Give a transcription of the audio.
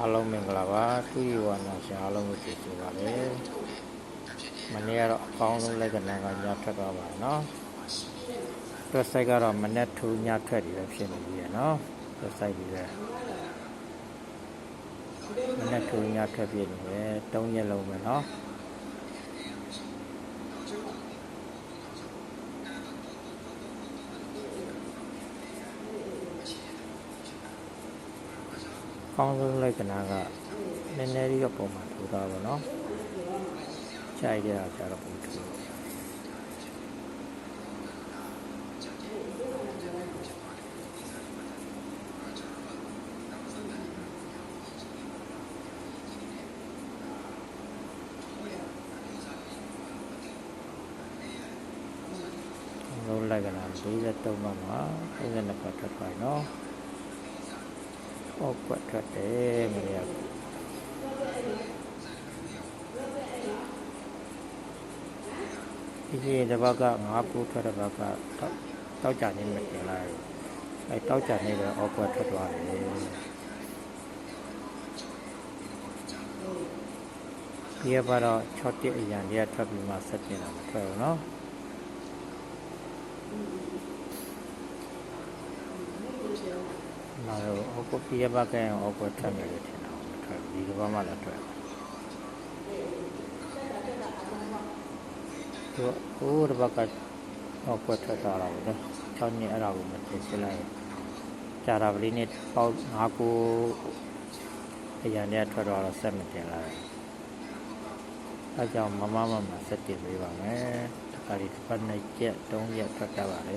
အားလုံးမင်္ဂလာပါသူရီဝါနာရှင်အားလုံးကိုကြိုဆိုပါလေမနေ့ကတော့အကောင်းဆုံးလက်ကနန်းကညထွက်သွားပါနော်တွက်ဆိုင်ကတော့မနေ့ထူညထွက်ပြီးပဲဖြစ်နေပြီရနော်တွက်ဆိုင်ပြီးပဲမနေ့ထူညထွက်ပြီးနေပဲ၃ရက်လုံးပဲနော် ကောင်းဆုံးလက်ကနန်းကနည်းနည်းလေးတော့ပုံမှန်ထူတာပါနော်ခြိုက်ကြတာကြတော့ပုံထူလုံးလိုက်ကလာ43ပါမှာ32ပတ်ထွက်ပါနော်။ ဟုတ်ကွက်ထွက်တယ်မရဘူး။ဒီကြီးတစ်ပတ်က9ခုထွက်တစ်ပတ်ကတောက်ကြနေမှတင်လိုက်။အဲတောက်ကြနေတော့အောက်ကွက်ထွက်သွားတယ်။ဒီကပါတော့6တက်အရန်တည်းထွက်ပြီးမှဆက်တင်တာမထွက်ဘူးနော်။มา တော့အကိုပြရပါကဲအကိုထမ်းမယ်လို့ထင်တာမထွက်ဒီကဘာမှလည်းထွက်သူဟိုတပတ်ကအကိုထွက်တာတော့နော်ချောင်းနေအဲ့ဒါကိုမသိစလိုက်ကြာတာပလီနဲ့ပေါက်ငါကိုအရာနဲ့ထွက်တော့ဆက်မတင်လာအဲကြောင့်မမမမဆက်တင်ပေးပါမယ်တခါဒီတစ်ပတ်နဲ့ကြက်၃ရက်ထွက်တာပါလေ